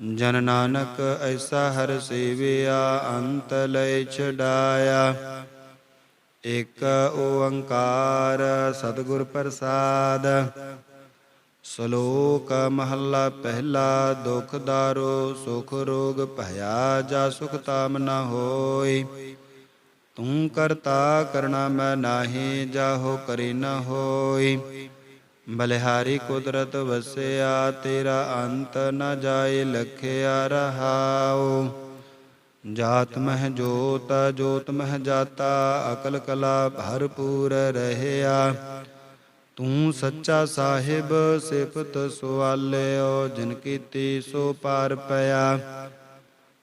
ਜਨ ਨਾਨਕ ਐਸਾ ਹਰ ਸੇਵਿਆ, ਅੰਤ ਲੈ ਛਡਾਇਆ। ਇਕ ਓੰਕਾਰ ਸਤਿਗੁਰ ਪ੍ਰਸਾਦ। ਸ਼ਲੋਕ ਮਹੱਲਾ ਪਹਿਲਾ, ਦੁਖ ਦਾਰੋ ਸੁਖ ਰੋਗ ਭਇਆ, ਜਾ ਸੁਖ ਤਾਮ ਨ ਹੋਈ ਤੂੰ ਕਰਤਾ ਕਰਣਾ ਮੈਂ ਨਾਹੀ, ਜਾਹੋ ਕਰੀ ਨ ਹੋਈ ਬਲਿਹਾਰੀ ਕੁਦਰਤ ਵਸਿਆ, ਤੇਰਾ ਅੰਤ ਨ ਜਾਏ ਲਖਿਆ ਰਹਾਉ। ਜਾਤ ਮਹਿ ਜੋਤ ਜੋਤ ਮਹਿ ਜਾਤਾ, ਅਕਲ ਕਲਾ ਭਰਪੂਰ ਰਹਿਆ। ਤੂੰ ਸੱਚਾ ਸਾਹਿਬ, ਸਿਫਤ ਸੁਆਲਿਓ, ਜਿਨ ਕੀਤੀ ਸੋ ਪਾਰ ਪਿਆ।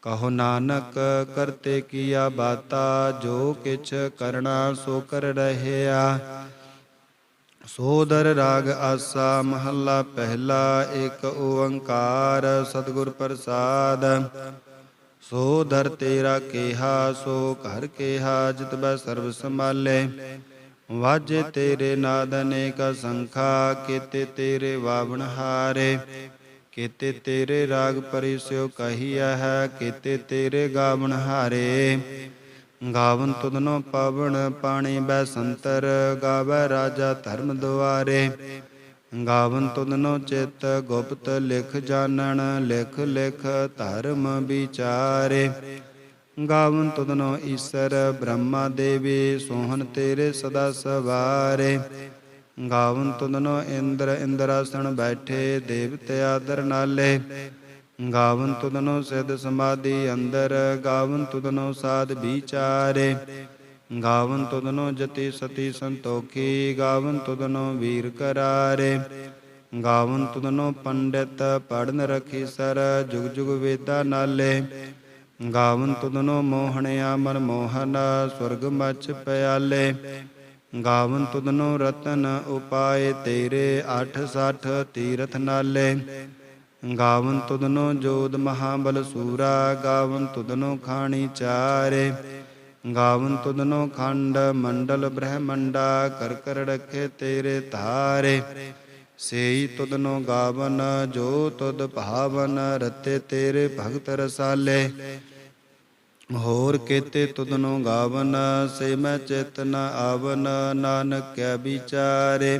ਕਹੋ ਨਾਨਕ, ਕਰਤੇ ਕੀਆ ਬਾਤਾ, ਜੋ ਕਿਛ ਕਰਣਾ ਸੋ ਕਰ ਰਹਿਆ। ਸੋਦਰ ਰਾਗ ਆਸਾ ਮਹੱਲਾ ਪਹਿਲਾ ਇੱਕ ਓੰਕਾਰ ਸਤਿਗੁਰ ਪ੍ਰਸਾਦ। ਸੋ ਦਰ ਤੇਰਾ ਕੇਹਾ, ਸੋ ਘਰ ਕੇਹਾ, ਜਿਤ ਬੈ ਸਰਬ ਸੰਭਾਲੇ। ਵਾਜੇ ਤੇਰੇ ਨਾਦ ਅਨੇਕ ਸੰਖਾ, ਕੀਤੇ ਤੇਰੇ ਵਾਵਣ ਹਾਰੇ। ਕੀਤੇ ਤੇਰੇ ਰਾਗ ਪਰਿਸਿਓ ਕਹੀਆ ਹੈ, ਕੀਤੇ ਤੇਰੇ ਗਾਵਣ ਹਾਰੇ। ਗਾਵਨ ਤੁਧਨੋ ਪਾਵਨ ਪਾਣੀ ਬੈ ਸੰਤਰ ਗਾਵੈ ਰਾਜਾ ਧਰਮ ਦੁਆਰੇ। ਗਾਵਨ ਤੁਧਨੋ ਚਿਤ ਗੁਪਤ ਲਿਖ ਜਾਣਨ, ਲਿਖ ਲਿਖ ਧਰਮ ਵਿਚਾਰੇ। ਗਾਵਨ ਤੁਧਨੋ ਈਸਰ ਬ੍ਰਹਮਾ ਦੇਵੀ, ਸੋਹਣ ਤੇਰੇ ਸਦਾ ਸਵਾਰੇ। ਗਾਵਨ ਤੁਧਨੋ ਇੰਦਰ ਇੰਦਰਾਸਣ ਬੈਠੇ, ਦੇਵਤੇ ਆਦਰ ਨਾਲੇ। ਗਾਵਨ ਤੁਧਨੋ ਸਿਧ ਸਮਾਧੀ ਅੰਦਰ, ਗਾਵਨ ਤੁਧਨੋ ਸਾਧ ਵਿਚਾਰੇ। ਗਾਵਨ ਤੁਧਨੋ ਜਤੀ ਸਤੀ ਸੰਤੋਖੀ, ਗਾਵਨ ਤੁਧਨੋ ਵੀਰ ਕਰਾਰੇ। ਗਾਵਨ ਤੁਧਨੋ ਪੰਡਿਤ ਪੜਨ ਰਖੀ ਸਰ, ਜੁਗ ਜੁਗ ਵੇਦਾ ਨਾਲੇ। ਗਾਵਨ ਤੁਧਨੋ ਮੋਹਣਿਆ ਮਨ ਮੋਹਨ, ਸੁਰਗ ਮਚ ਪਿਆਲੇ। ਗਾਵਨ ਤੁਧਨੋ ਰਤਨ ਉਪਾਏ ਤੇਰੇ 860 ਤੀਰਥ ਨਾਲੇ। ਗਾਵਨ ਤੁਦਨੋ ਜੋਦ ਮਹਾਬਲ ਸੂਰਾ, ਗਾਵਨ ਤੁਦਨੋ ਖਾਣੀ ਚਾਰੇ। ਗਾਵਨ ਤੁਦਨੋ ਖੰਡ ਮੰਡਲ ਬ੍ਰਹਮੰਡਾ, ਕਰ ਕਰ ਰਖੇ ਤੇਰੇ ਧਾਰੇ। ਸੇਈ ਤੁਦਨੋ ਗਾਵਨ, ਜੋ ਤੁਦ ਭਾਵਨ, ਰਤੇ ਤੇਰੇ ਭਗਤ ਰਸਾਲੇ। ਹੋਰ ਕੀਤੇ ਤੁਦਨੋ ਗਾਵਨ, ਸੇ ਮੈਂ ਚਿਤ ਆਵਨ, ਨਾਨਕ ਕੈ ਵਿਚਾਰੇ।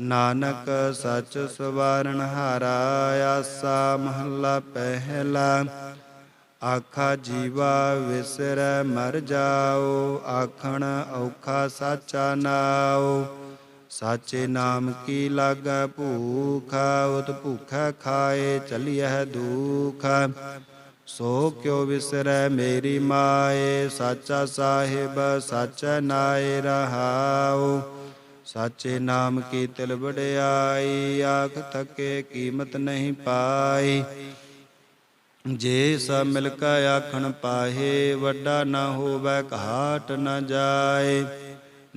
ਨਾਨਕ ਸੱਚ ਸਵਾਰਨ ਹਾਰਾ ਆਸਾ ਮਹੱਲਾ ਪਹਿਲਾ। ਆਖਾ ਜੀਵਾ ਵਿਸਰੈ ਮਰ ਜਾਓ, ਆਖਣ ਔਖਾ ਸਾਚਾ ਨਾਉ। ਸਾਚੇ ਨਾਮ ਕੀ ਲਾਗੈ ਭੂਖ, ਉਤ ਭੂਖੈ ਖਾਏ ਚਲਿਐ ਦੁਖ। ਸੋ ਕਿਉ ਵਿਸਰੈ ਮੇਰੀ ਮਾਏ, ਸਾਚਾ ਸਾਹਿਬ ਸਾਚਾ ਨਾਏ ਰਹਾਓ ਸਾਚੇ ਨਾਮ ਕੀ ਤਿਲ ਵਡਿਆਈ, ਆਖ ਥਕੇ ਕੀਮਤ ਨਹੀਂ ਪਾਈ। ਜੇ ਸਭ ਮਿਲ ਕੈ ਆਖਣ ਪਾਹੇ, ਵੱਡਾ ਨਾ ਹੋਵੇ ਘਾਟ ਨਾ ਜਾਏ।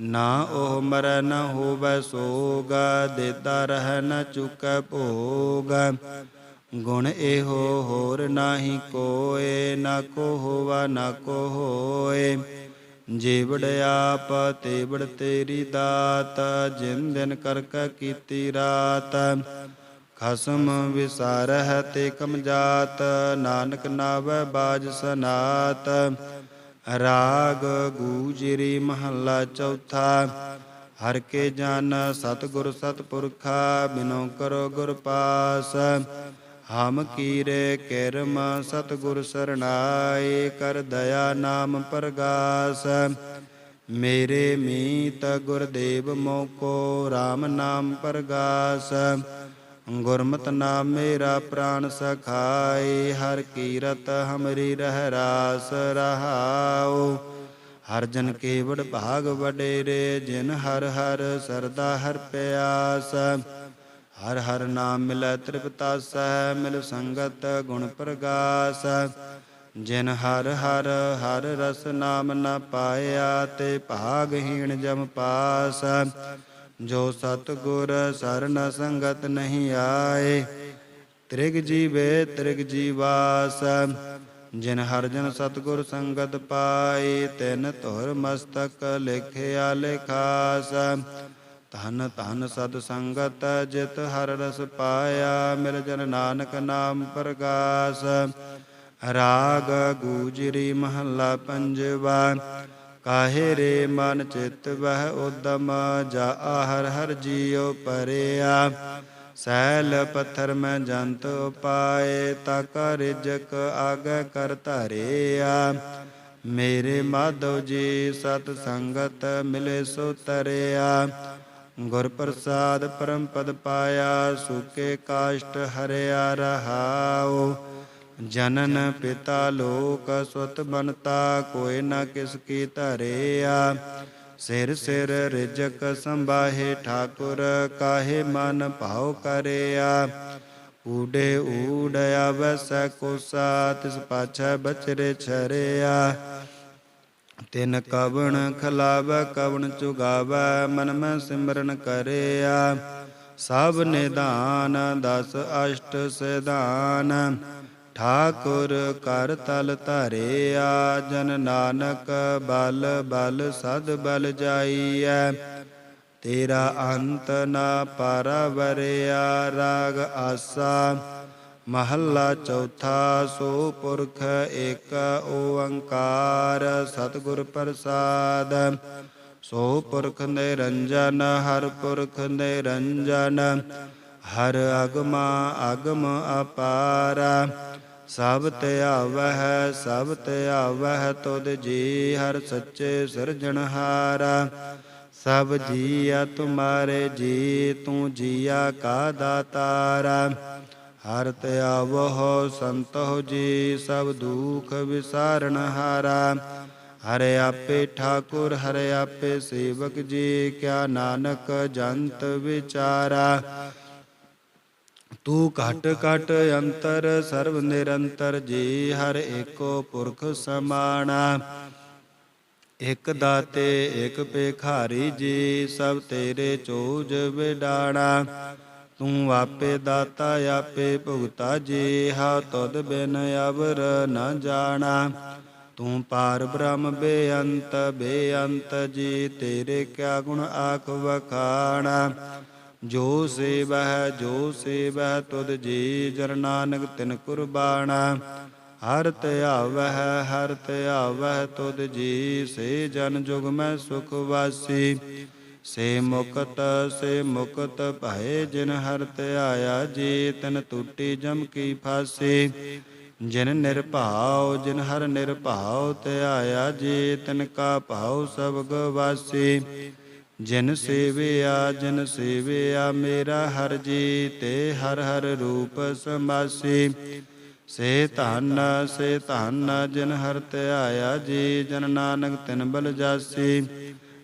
ਨਾ ਉਹ ਮਰੈ ਨਾ ਹੋਵੇ ਸੋਗ, ਦੇਦਾ ਰਹਿ ਨਾ ਚੁਕੈ ਭੋਗ। ਗੁਣ ਇਹੋ ਹੋਰ ਨਾਹੀ ਕੋਏ, ਨਾ ਕੋ ਹੋਵਾ ਨਾ ਕੋ ਹੋਏ। ਜੀਵੜ ਆਪ ਤੇਵੜ ਤੇਰੀ ਦਾਤ, ਜਿਨ ਦਿਨ ਕਰ ਕੈ ਕੀਤੀ ਰਾਤ। ਖਸਮ ਵਿਸਾਰਹਿ ਤੇ ਕਮ ਜਾਤ ਨਾਨਕ ਨਾਵੈ ਬਾਜ ਸਨਾਤ। ਰਾਗ ਗੂਜਰੀ ਮਹੱਲਾ ਚੌਥਾ, ਹਰ ਕੇ ਜਨ ਸਤਿਗੁਰ ਸਤਿਪੁਰਖਾ, ਬਿਨੋ ਕਰੋ ਗੁਰ ਪਾਸ। ਹਮ ਕੀਰੇ ਕਿਰਮ ਸਤਿਗੁਰ ਸਰਣਾਏ, ਕਰ ਦਇਆ ਨਾਮ ਪ੍ਰਗਾਸ। ਮੇਰੇ ਮੀਤ ਗੁਰਦੇਵ ਮੋਕੋ RAM ਨਾਮ ਪ੍ਰਗਾਸ। ਗੁਰਮਤਿ ਨਾਮ ਮੇਰਾ ਪ੍ਰਾਨ ਸਖਾਏ, ਹਰ ਕੀਰਤ ਹਮਰੀ ਰਹਿ ਰਾਸ ਰਹਾਉ। ਹਰ ਜਨ ਕੇਵੜ ਭਾਗ ਵਡੇਰੇ, ਜਿਨ ਹਰ ਹਰ ਸਰਦਾ ਹਰ ਪਿਆਸ। ਹਰ ਹਰ ਨਾਮ ਮਿਲੈ ਤ੍ਰਿਪਤਾਸੈ ਮਿਲ ਸੰਗਤ ਗੁਣ ਪ੍ਰਗਾਸ। ਜਿਨ ਹਰ ਹਰ ਹਰ ਰਸ ਨਾਮ ਨ ਪਾਇਆ, ਤੇ ਭਾਗਹੀਣ ਜਮ ਪਾਸ। ਜੋ ਸਤਗੁਰ ਸਰਨ ਸੰਗਤ ਨਹੀਂ ਆਏ, ਤ੍ਰਿਗ ਜੀਵੇ ਤ੍ਰਿਗ ਜੀਵਾਸ। ਜਿਨ ਹਰ ਜਨ ਸਤਗੁਰ ਸੰਗਤ ਪਾਈ ਤਿਨ ਧੁਰ ਮਸਤਕ ਲਿਖਿਆ ਲਿਖਾਸ। ਧਨ ਧਨ ਸਦ ਸੰਗਤ ਜਿਤ ਹਰ ਰਸ ਪਾਇਆ, ਮਿਲ ਜਨ ਨਾਨਕ ਨਾਮ ਪ੍ਰਗਾਸ। ਰਾਗ ਗੂਜਰੀ ਮਹੱਲਾ ਪੰਜਵਾ, ਕਾਹੇ ਰੇ ਮਨ ਚਿਤ ਵਹਿ ਉਦਮ, ਜਾ ਆਹਰ ਹਰ ਜੀਉ ਪਰਿਆ। ਸੈਲ ਪੱਥਰ ਮੈਂ ਜੰਤ ਉਪਾਏ ਤਾ ਰਿਜਕ ਆਗ ਕਰ ਧਰਿਆ। ਮੇਰੇ ਮਾਧਵ ਜੀ ਸਤ ਸੰਗਤ ਮਿਲੇ ਸੋ ਤਰਿਆ ਗੁਰ ਪ੍ਰਸਾਦ ਪਰਮ ਪਦ ਪਾਇਆ, ਸੁਕੇ ਕਾਸ਼ਟ ਹਰਿਆ ਰਹਾਓ ਜਨਨ ਪਿਤਾ ਲੋਕ ਸੁਤ ਬਨਤਾ ਕੋਈ ਨਾ ਕਿਸ ਕੀ ਧਰਿਆ। ਸਿਰ ਸਿਰ ਰਿਜਕ ਸੰਭਾਹੇ ਠਾਕੁਰ, ਕਾਹੇ ਮਨ ਭਾਉ ਕਰਿਆ। ਊੜੇ ਊੜ ਆਵਸੈ ਕੋਸਾ ਤਿਸ ਪਾਛੈ ਬਚਰੇ ਛਰਿਆ। ਤਿਨ ਕਵਣ ਖਲਾਵੈ, ਕਵਣ ਚੁਗਾਵੈ, ਮਨ ਮੈਂ ਸਿਮਰਨ ਕਰਿਆ। ਸਭ ਨਿਧਾਨ ਦਸ ਅਸ਼ਟ ਸਿਧਾਨ, ਠਾਕੁਰ ਕਰ ਤਲ ਧਰਿਆ। ਜਨ ਨਾਨਕ ਬਲ ਬਲ ਸਦ ਬਲ ਜਾਈਐ। ਤੇਰਾ ਅੰਤ ਨਾ ਪਰਵਰਿਆ, ਰਾਗ ਆਸਾ ਮਹੱਲਾ ਚੌਥਾ ਸੋ ਪੁਰਖ ਏਕ ਓੰਕਾਰ ਸਤਿਗੁਰ ਪ੍ਰਸਾਦ। ਸੋ ਪੁਰਖ ਨਿਰੰਜਨ, ਹਰ ਪੁਰਖ ਨਿਰੰਜਨ, ਹਰ ਅਗਮਾ ਅਗਮ ਅਪਾਰਾ। ਸਭ ਧਿਆਵਹਿ ਸਭ ਧਿਆਵਹਿ ਤੁਧ ਜੀ, ਹਰ ਸੱਚੇ ਸਿਰਜਣਹਾਰਾ ਸਭ ਜੀਆ ਤੁਮਾਰੇ ਜੀ, ਤੂੰ ਜੀਆ ਕਾ ਦਾਤਾਰਾ। ਹਰ ਧਿਆਵਹੁ ਸੰਤਹੁ ਜੀ, ਸਭ ਦੁਖ ਵਿਸਾਰਨ ਹਾਰਾ। ਹਰਿ ਆਪੇ ਠਾਕੁਰ, ਹਰਿ ਆਪੇ ਸੇਵਕ ਜੀ, ਕਿਆ ਨਾਨਕ ਜੰਤ ਵਿਚਾਰਾ। ਤੂੰ ਘਟ ਘਟ ਅੰਤਰ, ਸਰਬ ਨਿਰੰਤਰ ਜੀ, ਹਰ ਏਕੋ ਪੁਰਖ ਸਮਾਣਾ। ਇਕ ਦਾਤੇ, ਇਕ ਭੇਖਾਰੀ ਜੀ, ਸਭ ਤੇਰੇ ਚੋਜ ਵਿਡਾਣਾ। ਤੂੰ ਆਪੇ ਦਾਤਾ, ਆਪੇ ਭੁਗਤਾ ਜੀ ਹਾ, ਤੁਧ ਬਿਨ ਅਵਰ ਨ ਜਾਣਾ। ਤੂੰ ਪਾਰ ਬ੍ਰਹਮ ਬੇਅੰਤ ਬੇਅੰਤ ਜੀ, ਤੇਰੇ ਕਿਆ ਗੁਣ ਆਖ ਵਖਾਣਾ। ਜੋ ਸੇਵਹਿ ਜੋ ਸੇਵਹਿ, ਤੁਧ ਜੀ ਜਰ ਨਾਨਕ ਤਿਨ ਕੁਰਬਾਣਾ। ਹਰ ਧਿਆਵਹਿ ਹਰ ਧਿਆਵਹਿ ਤੁਧ ਜੀ ਸੇ ਜਨ ਜੁਗ ਮੈਂ ਸੁਖ ਵਾਸੀ। ਸੇ ਮੁਕਤ ਸੇ ਮੁਕਤ ਭਏ ਜਿਨ ਹਰ ਧਿਆਇਆ ਜੇ, ਤਨ ਟੂਟੀ ਜਮ ਕੀ ਫਾਸੀ। ਜਿਨ ਨਿਰਭਾਉ, ਜਿਨ ਹਰ ਨਿਰਭਾਉ ਧਿਆਇਆ ਜੇ, ਤਿਨ ਕਾ ਭਾਉ ਸਭ ਗਵਾਸੀ। ਜਿਨ ਸੇਵਿਆ ਜਿਨ ਸੇਵਿਆ ਮੇਰਾ ਹਰ ਜੀ, ਤੇ ਹਰ ਹਰ ਰੂਪ ਸਮਾਸੀ। ਸੇ ਧਨ ਸੇ ਧਨ ਜਿਨ ਹਰ ਧਿਆਇਆ ਜੀ, ਜਨ ਨਾਨਕ ਤਿਨ ਬਲ ਜਾਸੀ।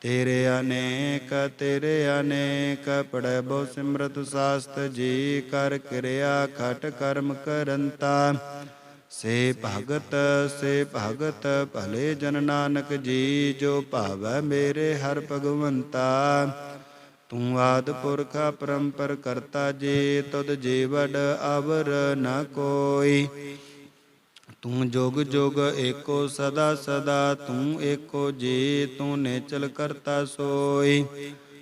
ਤੇਰੇ ਅਨੇਕ ਤੇਰੇ ਅਨੇਕ ਪੜੈ ਬਹੁ ਸਿਮਰਤ ਸਾਸਤ ਜੀ ਕਰ ਕਿਰਿਆ, ਖਟ ਕਰਮ ਕਰੰਤਾ। ਸੇ ਭਗਤ ਸੇ ਭਗਤ, ਭਲੇ ਜਨ ਨਾਨਕ ਜੀ, ਜੋ ਭਾਵੈ ਮੇਰੇ ਹਰ ਭਗਵੰਤਾ। ਤੂੰ ਆਦ ਪੁਰਖਾ ਪਰੰਪਰ ਕਰਤਾ ਜੀ, ਤੁਧ ਜੀਵੜ ਅਵਰ ਨ ਕੋਈ। ਤੂੰ ਜੋਗ ਜੋਗ ਏਕੋ ਸਦਾ ਸਦਾ ਤੂੰ ਏਕੋ ਜੀ ਤੂੰ ਨੇਚਲ ਕਰਤਾ ਸੋਈ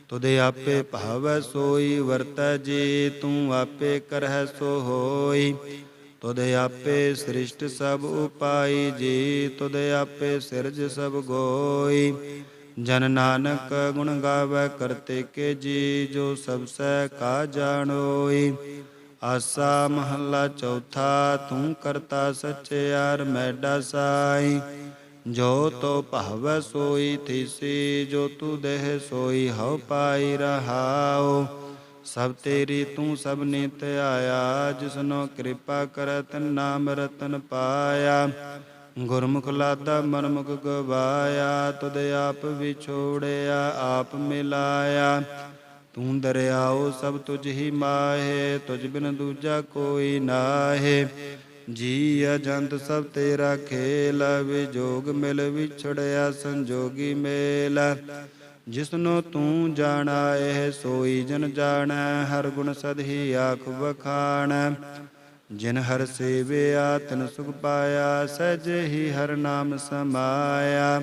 ਤੁਦੇ ਆਪੇ ਭਾਵੈ ਸੋਈ ਵਰਤੈ ਜੀ ਤੂੰ ਆਪੇ ਕਰਹਿ ਸੋ ਹੋਈ ਤੁਦੇ ਆਪੇ ਸ੍ਰਿਸ਼ਟ ਸਭ ਉਪਾਈ ਜੀ ਤੁਦੇ ਆਪੇ ਸਿਰਜ ਸਭ ਗੋਈ ਜਨ ਨਾਨਕ ਗੁਣ ਗਾਵੇ ਕਰਤੇ ਕੇ ਜੀ ਜੋ ਸਭ ਸੈ ਕਾ ਜਾਣੋਈ ਆਸਾ ਮਹੱਲਾ ਚੌਥਾ, ਤੂੰ ਕਰਤਾ ਸਚਿਆਰ ਮੈਡਾ ਸਾਈ। ਜੋ ਤੋ ਭਾਵੈ ਸੋਈ, ਥੀਸੀ ਜੋ ਤੂ ਦੇਹ ਸੋਈ, ਹਉ ਪਾਈ ਰਹਾਓ ਸਭ ਤੇਰੀ ਤੂੰ ਸਭ ਨੇ ਧਿਆਇਆ ਜਿਸਨੋ ਕਿਰਪਾ ਕਰਤ ਨਾਮ ਰਤਨ ਪਾਇਆ। ਗੁਰਮੁਖ ਲਾਦਾ ਮਨਮੁਖ ਗਵਾਇਆ, ਤੁਧ ਆਪ ਵਿਛੋੜਿਆ, ਆਪ ਮਿਲਾਇਆ। ਤੂੰ ਦਰਿਆਓ ਸਭ ਤੁਝ ਹੀ ਮਾਹੇ, ਤੁਝ ਬਿਨ ਦੂਜਾ ਕੋਈ ਨਾਹੇ। ਜੀ ਅਜੰਤ ਸਭ ਤੇਰਾ ਖੇਲ, ਵਿਜੋਗ ਮਿਲ ਵਿਛੜਿਆ ਸੰਜੋਗੀ ਮੇਲ। ਜਿਸਨੋ ਤੂੰ ਜਾਣਾ, ਇਹ ਸੋਈ ਜਨ ਜਾਣੈ, ਹਰ ਗੁਣ ਸਦਹੀ ਆਖ ਵਖਾਣੈ। ਜਿਨ ਹਰ ਸੇਵਿਆ, ਤਨ ਸੁਖ ਪਾਇਆ, ਸਹਿਜ ਹੀ ਹਰ ਨਾਮ ਸਮਾਇਆ।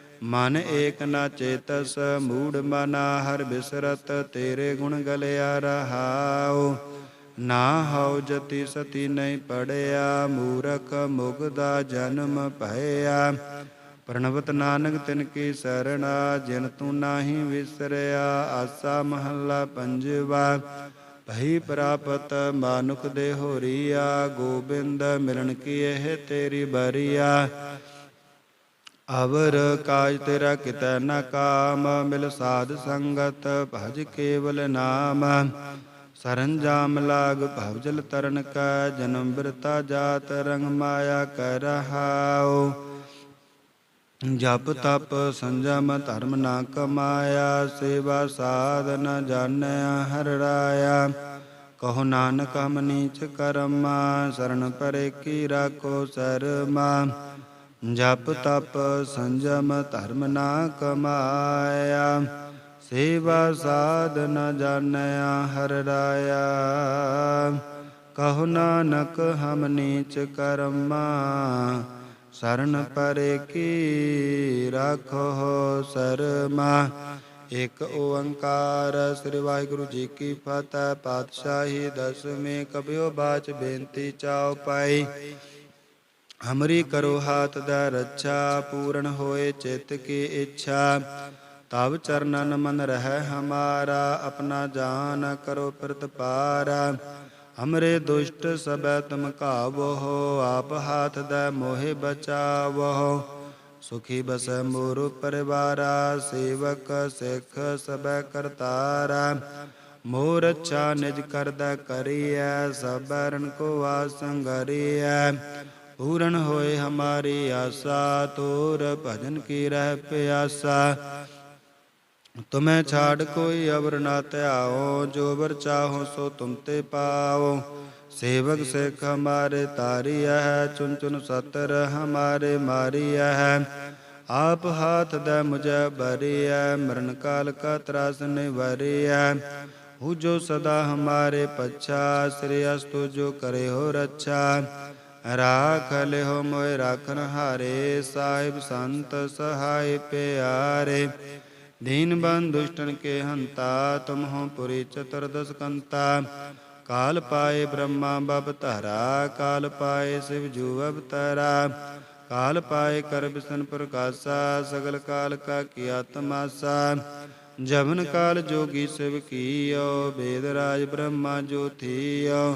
ਮਨ ਏਕ ਨਾ ਚੇਤਸ, ਮੂੜ ਮਨਾ ਹਰ ਬਿਸਰਤ, ਤੇਰੇ ਗੁਣ ਗਲਿਆ ਰਹਾਉ। ਨਾ ਹਉ ਜਤੀ ਸਤੀ ਨਹੀਂ ਪੜਿਆ, ਮੂਰਖ ਮੁਗਦਾ ਜਨਮ ਭਇਆ। ਪ੍ਰਣਵਤ ਨਾਨਕ ਤਿਨ ਕੀ ਸਰਣਾ, ਜਿਨ ਤੂੰ ਨਾਹੀ ਵਿਸਰਿਆ, ਆਸਾ ਮਹੱਲਾ ਪੰਜਵਾ। ਭਈ ਪ੍ਰਾਪਤ ਮਾਨੁਖ ਦੇ ਹੋਰੀਆ, ਗੋਬਿੰਦ ਮਿਲਣ ਕੀ ਇਹ ਤੇਰੀ ਬਰੀਆ। ਅਵਰ ਕਾਜ ਤੇਰਾ ਕਿਤੈ ਨ ਕਾਮ, ਮਿਲ ਸਾਧ ਸੰਗਤ ਭਜ ਕੇਵਲ ਨਾਮ। ਸ਼ਰਨ ਜਾਮ ਲਾਗ ਭਵ ਜਲ ਤਰਨ ਕਾ, ਜਨਮ ਬਿਰਤਾ ਜਾਤ ਰੰਗ ਮਾਇਆ ਕਰ ਰਹਾਉ ਜਪ ਤਪ ਸੰਜਮ ਧਰਮ ਨਾ ਕਮਾਇਆ, ਸੇਵਾ ਸਾਧਨ ਜਾਣਿਆ ਹਰ ਰਾਇਆ। ਕਹੋ ਨਾਨਕ ਹਮ ਨੀਚ ਕਰਮਾ ਸਰਣ ਪਰੇ ਕੀ ਰਾਖੋ ਸਰਮਾ। ਜਪ ਤਪ ਸੰਜਮ ਧਰਮ ਨਾ ਕਮਾਇਆ, ਸੇਵਾ ਸਾਧਨ ਜਾਣਿਆ ਹਰ ਰਾਇਆ। ਕਹੋ ਨਾਨਕ ਹਮ ਨੀਚ ਕਰਮਾ, ਸਰਨ ਪਰੇ ਕੀ ਰਾਖੋ ਸਰਮਾ। ਇਕ ਓੰਕਾਰ ਸ੍ਰੀ ਵਾਹਿਗੁਰੂ ਜੀ ਕੀ ਫਤਿਹ, ਪਾਤਸ਼ਾਹੀ ਦਸਵੇਂ ਕਬਿਓ ਬਾਚ ਬੇਨਤੀ ਚਾਉ ਪਾਈ। ਹਮਰੀ ਕਰੋ ਹਾਥ ਦਾ ਰੱਛਾ, ਪੂਰਨ ਹੋਏ ਚਿਤ ਕੀ ਇੱਛਾ। ਤਵ ਚਰਨਨ ਮਨ ਰਹਿ ਹਮਾਰਾ, ਆਪਣਾ ਜਾਨ ਕਰੋ ਪ੍ਰਤਪਾਰਾ। ਹਮਰੇ ਦੁਸ਼ਟ ਸਬੈ ਤੁਮ ਕਾਵੋ ਆਪ ਹਾਥ ਦਾ ਮੋਹਿ ਬਚਾਵੋ। ਸੁਖੀ ਬਸ ਮੋਰ ਪਰਿਵਾਰਾ, ਸੇਵਕ ਸਿੱਖ ਸਬੈ ਕਰਤਾਰਾ। ਮੋਰ ਅੱਛਾ ਨਿਜ ਕਰਦਾ ਕਰੀਐ ਸਬਰਨ ਕੋ ਆਸੰਗਰੀਐ ਪੂਰਨ ਹੋਏ ਹਮਾਰੀ ਆਸਾ, ਤੋਰ ਭਜਨ ਕੀ ਰਹਿ ਪਿਆਸਾ। ਤੁਮੈ ਛਾੜ ਕੋਈ ਅਵਰ ਨਾ ਧਿਆਓ, ਜੋ ਵਰ ਚਾਹੋ ਸੋ ਤੁਮ ਤੇ ਪਾਓ। ਸੇਵਕ ਸਿੱਖ ਹਮਾਰੇ ਤਾਰੀਆ ਹੈ ਚੁਨ ਚੁਨ ਸਤਰ ਹਮਾਰੇ ਮਾਰੀਆ ਹੈ। ਆਪ ਹਾਥ ਦੇ ਮੁਝੇ ਬਰੀਐ ਮਰਨ ਕਾਲ ਕਾ ਤਰਾਸ ਨਿਵਰੀਐ। ਹੂ ਜੋ ਸਦਾ ਹਮਾਰੇ ਪਛਾ, ਸ੍ਰੀ ਅਸਤੁ ਜੋ ਕਰੇ ਹੋ ਰੱਛਾ। ਰਾਖ ਲਿਓ ਮੋਇ ਰਾਖਨ ਹਾਰੇ, ਸਾਹਿਬ ਸੰਤ ਸਹਾਇ ਪਿਆਰੇ। ਦੀਨ ਬੰਦ ਦੁਸ਼ਟਨ ਕੇ ਹੰਤਾ, ਤੁਮ ਹੋ ਪੁਰੀ ਚਤੁਰਦਸ ਕੰਤਾ ਕਾਲ ਪਾਏ ਬ੍ਰਹਮਾ ਬਬ ਧਰਾ, ਕਾਲ ਪਾਏ ਸਿਵ ਜੂ ਅਵਤਾਰਾ ਕਾਲ ਪਾਏ ਕਰ ਬਿਸਨ ਪ੍ਰਕਾਸ਼ਾ, ਸਗਲ ਕਾਲ ਕਾ ਕੀਆ ਤਮਾਸਾ। ਜਵਨ ਕਾਲ ਜੋਗੀ ਸਿਵ ਕੀਓ, ਬੇਦ ਰਾਜ ਬ੍ਰਹਮਾ ਜੋਥੀਓ।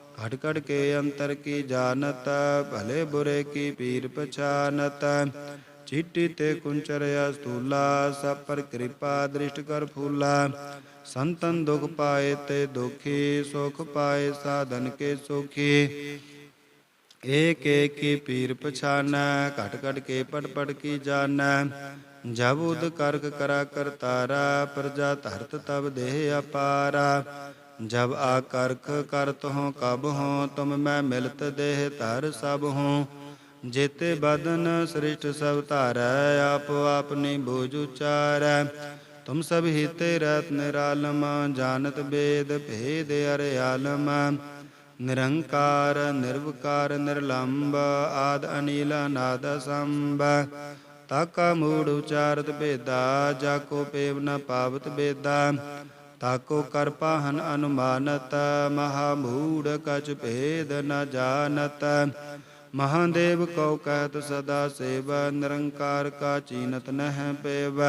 ਘਟ ਘਟ ਕੇ ਅੰਤਰ ਕੀ ਜਾਣਤ ਭਲੇ ਬੁਰੇ ਕੀ ਪੀਰ ਪਛਾਨਤ ਚੀਟੀ ਤੇ ਕੁੰਚਰਿਆ ਸਤੂਲਾ ਸਭ ਪਰ ਕਿਰਪਾ ਦ੍ਰਿਸ਼ਟ ਕਰ ਫੂਲਾ ਸੰਤਨ ਦੁਖ ਪਾਏ ਤੇ ਦੁਖੀ ਸੁਖ ਪਾਏ ਸਾਧਨ ਕੇ ਸੁਖੀ ਏਕ ਏਕ ਕੀ ਪੀਰ ਪਛਾਨੈ ਘਟ ਘਟ ਕੇ ਪਟ ਪਟ ਕੀ ਜਾਣੈ ਜਬ ਉਦ ਕਰਕ ਕਰਾ ਕਰਤਾਰਾ ਪ੍ਰਜਾ ਧਰਤ ਤਬ ਦੇਹ ਅਪਾਰਾ ਜਬ ਆ ਕਰਖ ਕਰਤ ਹੋ ਕਬ ਹੋ ਤੁਮ ਮੈਂ ਮਿਲਤ ਦੇਹ ਧਰ ਸਭ ਹੂੰ ਜੇਤੇ ਬਦਨ ਸ੍ਰਿਸ਼ਟ ਸਭ ਧਾਰੈ, ਆਪ ਆਪਨੀ ਬੋਝ ਉਚਾਰੈ। ਤੁਮ ਸਭ ਹਿਤੇ ਰਤ ਨਿਰਾਲਮ, ਜਾਣਤ ਬੇਦ ਭੇਦ ਅਰੇ ਆਲਮ। ਨਿਰੰਕਾਰ, ਨਿਰਵਕਾਰ, ਨਿਰਲੰਬ, ਆਦ ਅਨੀਲ ਨਾਦ ਸੰਭ ਤਾਕਾ ਮੂੜ ਉਚਾਰਤ ਭੇਦਾ, ਜਾ ਕੋ ਪੇਵ ਨ ਪਾਵਤ ਬੇਦਾ। ਤਾਕੋ ਕਰ ਪਾਹਨ ਅਨੁਮਾਨਤ ਮਹਾ ਮੂੜ ਕਛ ਭੇਦ ਨ ਜਾਣਤ। ਮਹਾਦੇਵ ਕਉ ਕਹਿਤ ਸਦਾ ਸੇਵ, ਨਿਰੰਕਾਰ ਕਾ ਚੀਨਤ ਨਹਿ ਪੇਵ।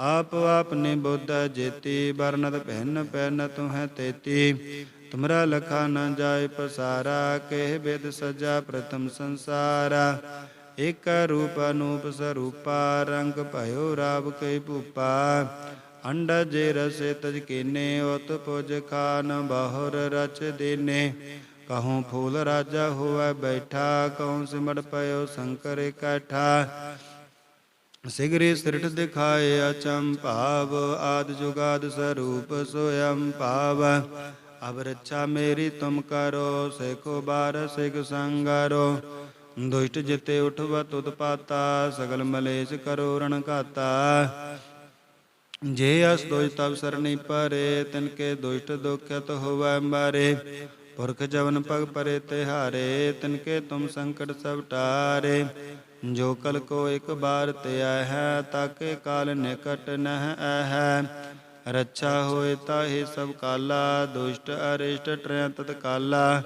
ਆਪ ਆਪਨੇ ਬੁੱਧ ਜੇਤੀ ਬਰਨਤ ਭਿੰਨ ਪੈਨ ਤੁਹੈ ਤੇਤੀ। ਤੁਮਰਾ ਲਖਾ ਨ ਜਾਏ ਪਸਾਰਾ, ਕਹਿ ਬਿਦ ਸਜਾ ਪ੍ਰਥਮ ਸੰਸਾਰਾ। ਇਕ ਰੂਪ ਅਨੂਪ ਸਰੂਪਾ, ਰੰਗ ਭਇਓ ਰਾਵ ਕੈ ਭੂਪਾ। ਅੰਡਾ ਜੇ ਰਸੇ ਤਜ ਕੀਨੇ ਉਤ ਪੁਜ ਖਾਨ ਬਹੁਰ ਰਚ ਦੇਨੇ। ਕਹੂੰ ਫੂਲ ਰਾਜਾ ਹੋਵੇ ਬੈਠਾ, ਕਹੂੰ ਸਿਮੜ ਪਇਓ ਸ਼ੰਕਰ ਇਕੱਠਾ ਸਿਗਰੇ ਸਿਰਠ ਦਿਖਾਏ ਅਚੰਭਾਵ ਆਦ ਜੁਗਾਦ ਸਰੂਪ ਸੋਯੰ ਭਾਵ। ਅਬ ਰੱਛਾ ਮੇਰੀ ਤੁਮ ਕਰੋ, ਸੇਖੋ ਬਾਰ ਸਿਖ ਸੰਗਰੋ। ਦੁਸ਼ਟ ਜਿਤੇ ਉਠਵ ਤੁਧ ਸਗਲ ਮਲੇਸ਼ ਕਰੋ ਰਣ ਕਾਤਾ ਜੇ ਅਸ ਦੋਜ ਤਬ ਸਰਣੀ ਪਰੇ, ਤਿਨ ਕੇ ਦੁਸ਼ਟ ਦੁਖਤ ਹੋਵੈ ਮਾਰੇ। ਪੁਰਖ ਜਵਨ ਪਗ ਪਰੇ ਤਿਹਾਰੇ, ਤਿਨ ਕੇ ਤੁਮ ਸੰਕਟ ਸਭ ਟਾਰੇ। ਜੋ ਕਲ ਕੋ ਇੱਕ ਬਾਰ ਤੇ ਹੈ, ਤਾਕੇ ਕਾਲ ਨਿਕਟ ਨਹਿ ਹੈ। ਰੱਛਾ ਹੋਏ ਤਾਹੇ ਸਭ ਕਾਲਾ, ਦੁਸ਼ਟ ਅਰਿਸ਼ਟ ਟਰੈ ਤਤ ਕਾਲਾ।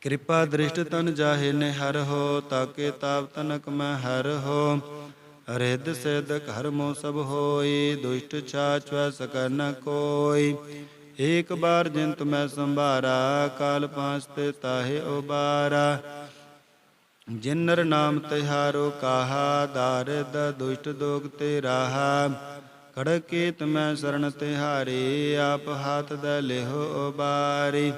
ਕਿਰਪਾ ਦ੍ਰਿਸ਼ਟ ਤਨ ਜਾਹੇ ਨੇ ਹਰ ਹੋ, ਤਾਕੇ ਤਾਪ ਤਨਕ ਮੈਂ ਹਰ ਹੋ। ਰਿੱਧ ਸਿੱਧ ਘਰ ਮੋ ਸਭ ਹੋਈ, ਦੁਸ਼ਟ ਛਾਛ ਵੈ ਨ ਕੋਈ। ਏਕ ਬਾਰ ਜਿਨ ਮੈਂ ਸੰਭਾਰਾ, ਕਾਲ ਪਾਂਚ ਤੇ ਤਾਹੇ ਉਬਾਰਾ। ਜਿਨਰ ਨਾਮ ਤਿਹਾਰੋ ਕਾਹਾ ਦਾਰਦ ਦੁਸ਼ਟ ਦੋਗ ਤੇ ਰਾਹਾ। ਖੜਕੇ ਮੈਂ ਸਰਣ ਤਿਹਾਰੇ, ਆਪ ਹਾਥ ਦੇ ਲਿਹੋ ਉਬਾਰੀ।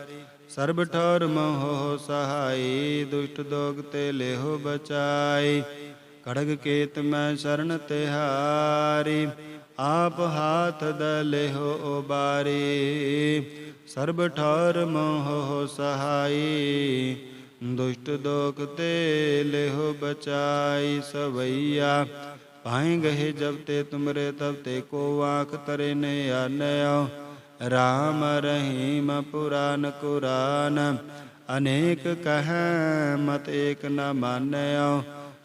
ਸਰਬ ਠੌਰ ਮੋਹ ਸਹਾਈ, ਦੁਸ਼ਟ ਦੋਗ ਤੇ ਲਿਹੋ ਬਚਾਈ ਖੜਗ ਕੇਤ ਮੈਂ ਸ਼ਰਨ ਤਿਹਾਰੀ ਆਪ ਹਾਥ ਦ ਲਿਹੋ ਉਬਾਰੀ। ਸਰਬ ਠੌਰ ਮੋਹ ਸਹਾਈ, ਦੁਸ਼ਟ ਦੋਖ ਤੇ ਲਿਹੋ ਬਚਾਈ। ਸਵਈਆ ਪਾਏ ਗਏ ਜਬ ਤੇ ਤੁਮਰੇ ਤਬ ਤੇ ਕੋ ਆਖ ਤਰੇ ਨੇ ਆਨਿਓ। ਰਾਮ ਰਹੀਮ ਪੁਰਾਨ ਕੁਰਾਨ, ਅਨੇਕ ਕਹੈ ਮਤ ਏਕ ਨ ਮਾਨਿਓ।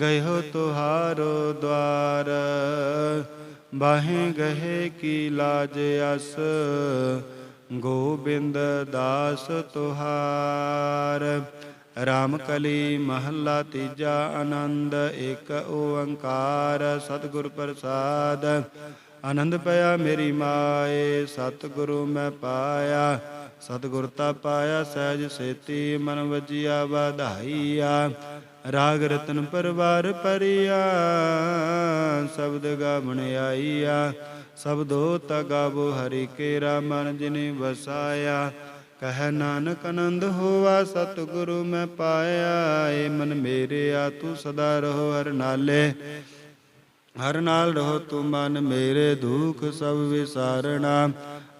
ਗਏ ਹੋ ਤੁਹਾਰੋ ਦਵਾਰ। ਬਾਹੇ ਗਏ ਕੀ ਲਾਜ ਅਸ। ਗੋਬਿੰਦ ਦਾਸ ਤੁਹਾਰ। ਰਾਮ ਕਲੀ ਮਹੱਲਾ ਤੀਜਾ ਆਨੰਦ ਇੱਕ ਓੰਕਾਰ ਸਤਿਗੁਰ ਪ੍ਰਸਾਦ। ਆਨੰਦ ਪਿਆ ਮੇਰੀ ਮਾਏ, ਸਤਿਗੁਰੂ ਮੈਂ ਪਾਇਆ। ਸਤਿਗੁਰ ਤਾ ਪਾਇਆ ਸਹਿਜ ਸੇਤੀ, ਮਨ ਵਜਿਆ ਵਧਾਈਆ। ਰਾਗ ਰਤਨ ਪਰਵਾਰ ਪਰਿਆ, ਸ਼ਬਦ ਗਾਵਣ ਆਈਆ, ਸਬਦੋ ਤਾ ਗਾਵੋ ਹਰਿ ਕੇਰਾ ਮਨ ਜਿਨੇ ਵਸਾਇਆ। ਕਹਿ ਨਾਨਕ ਆਨੰਦ ਹੋਵਾ ਸਤਿਗੁਰੂ ਮੈਂ ਪਾਇਆ, ਏ ਮਨ ਮੇਰੇ ਆ ਤੂੰ ਸਦਾ ਰਹੋ ਹਰ ਨਾਲੇ। ਹਰ ਨਾਲ ਰਹੋ ਤੂੰ ਮਨ ਮੇਰੇ ਦੁਖ ਸਭ ਵਿਸਾਰਣਾ।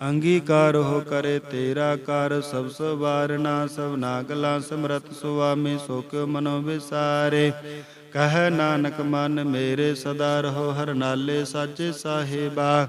ਅੰਗੀਕਾਰ ਹੋ ਕਰੇ, ਤੇਰਾ ਕਰ, ਸਭ ਸਵਾਰਣਾ ਸਭ ਨਾਗਲਾ ਸਮਰਤ ਸੁਆਮੀ ਸੋਕ ਮਨੋ ਵਿਸਾਰੇ। ਕਹਿ ਨਾਨਕ ਮਨ ਮੇਰੇ ਸਦਾ ਰਹੋ, ਹਰ ਨਾਲੇ ਸਾਚੇ ਸਾਹਿਬਾ।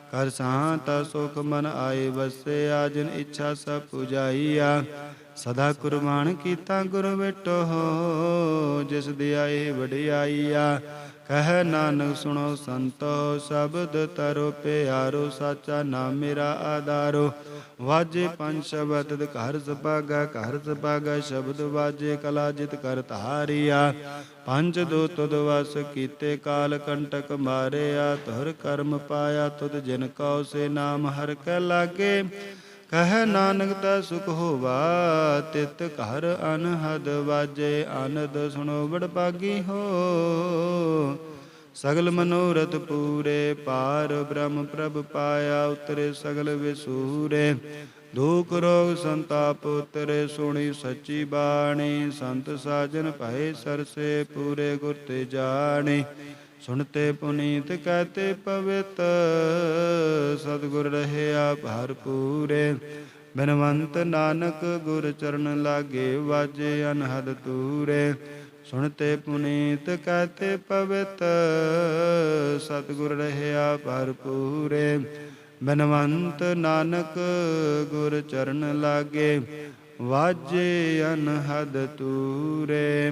ਕਰ ਸਾਤ ਸੁਖ ਮਨ ਆਏ ਵਸਿਆ ਜਿਨ ਇੱਛਾ ਸਭ ਪੁਜਾਈਆ। ਸਦਾ ਕੁਰਬਾਨ ਕੀਤਾ ਗੁਰ ਵਿਟੋ ਜਿਸ ਦੀ ਆਏ ਵਡਿਆਈਆ। ਕਹਿ ਨਾਨਕ ਸੁਣੋ ਸੰਤੋ, ਸ਼ਬਦ ਤਰੁ ਪਿਆਰੋ, ਸਾਚਾ ਨਾਮ ਮੇਰਾ ਆਧਾਰੋ। ਵਾਜੇ ਪੰਜ ਸ਼ਬਦ ਘਰ ਸਪਾਗਾ ਘਰ ਸਪਾਗਾ ਸ਼ਬਦ ਵਾਜੇ ਕਲਾ ਜਿਤ ਕਰ ਧਾਰਿਆ। ਪੰਜ ਦੋ ਤੁਧ ਵਸ ਕੀਤੇ ਕਾਲ ਕੰਟਕ ਮਾਰਿਆ ਤੁਰ ਕਰਮ ਪਾਇਆ ਤੁਧ ਜਿਨ ਕਉ ਸੇ ਨਾਮ ਹਰ ਕੈ ਲਾਗੇ। ਕਹਿ ਨਾਨਕ ਤਾ ਸੁਖ ਹੋਵਾ, ਤਿਤ ਘਰ ਅਨਹਦ ਵਾਜੇ, ਆਨੰਦ ਸੁਣੋ ਬੜ ਪਾਗੀ ਹੋ। ਸਗਲ ਮਨੋਰਥ ਪੂਰੇ, ਪਾਰ ਬ੍ਰਹਮ ਪ੍ਰਭ ਪਾਇਆ, ਉਤਰੇ ਸਗਲ ਵਿਸੂਰੇ। ਦੁਖ ਰੋਗ ਸੰਤਾਪ ਉਤਰੇ, ਸੁਣੀ ਸੱਚੀ ਬਾਣੀ। ਸੰਤ ਸਾਜਨ ਭਏ ਸਰਸੇ, ਪੂਰੇ ਗੁਰ ਤੇ ਜਾਣੇ। ਸੁਣਤੇ ਪੁਨੀਤ ਕਹਤੇ ਪਵਿੱਤ, ਸਤਿਗੁਰ ਰਹਿਆ ਭਰਪੂਰੇ ਬਨਵੰਤ ਨਾਨਕ ਗੁਰ ਚਰਨ ਲਾਗੇ ਵਾਜੇ ਅਨਹਦ ਤੂਰੇ। ਸੁਣਤੇ ਪੁਨੀਤ ਕਹਤੇ ਪਵਿੱਤ, ਸਤਿਗੁਰ ਰਹਿਆ ਭਰਪੂਰੇ ਬਨਵੰਤ ਨਾਨਕ ਗੁਰ ਚਰਨ ਲਾਗੇ ਵਾਜੇ ਅਨਹਦ ਤੂਰੇ।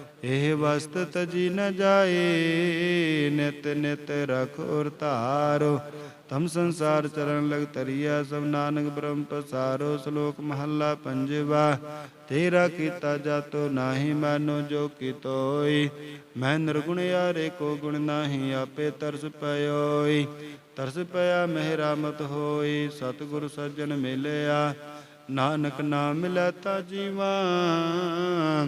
ਇਹ ਵਸਤ ਤਜੀ ਨ ਜਾਏ, ਨਿਤ ਨਿਤ ਰਖ ਔਰ ਧਾਰੋ। ਤਮ ਸੰਸਾਰ ਚਰਨ ਲਗ ਤਰੀਆ ਸਭ ਨਾਨਕ ਬ੍ਰਹਮ ਪਸਾਰੋ, ਸ਼ਲੋਕ ਮਹੱਲਾ ਪੰਜਵਾ। ਤੇਰਾ ਕੀਤਾ ਜਾਤੋ ਨਾਹੀ ਮਾਨੋ, ਜੋ ਕੀਤੋਈ ਮੈਂ ਨਿਰਗੁਣ ਯਾਰੇ ਕੋ ਗੁਣ ਨਾਹੀ, ਆਪੇ ਤਰਸ ਪਇਓਈ ਤਰਸ ਪਿਆ ਮਹਿਰਾਮਤ ਹੋਈ, ਸਤਿਗੁਰ ਸੱਜਣ ਮਿਲਿਆ। ਨਾਨਕ ਨਾਮ ਮਿਲੈ ਤਾ ਜੀਵਾਂ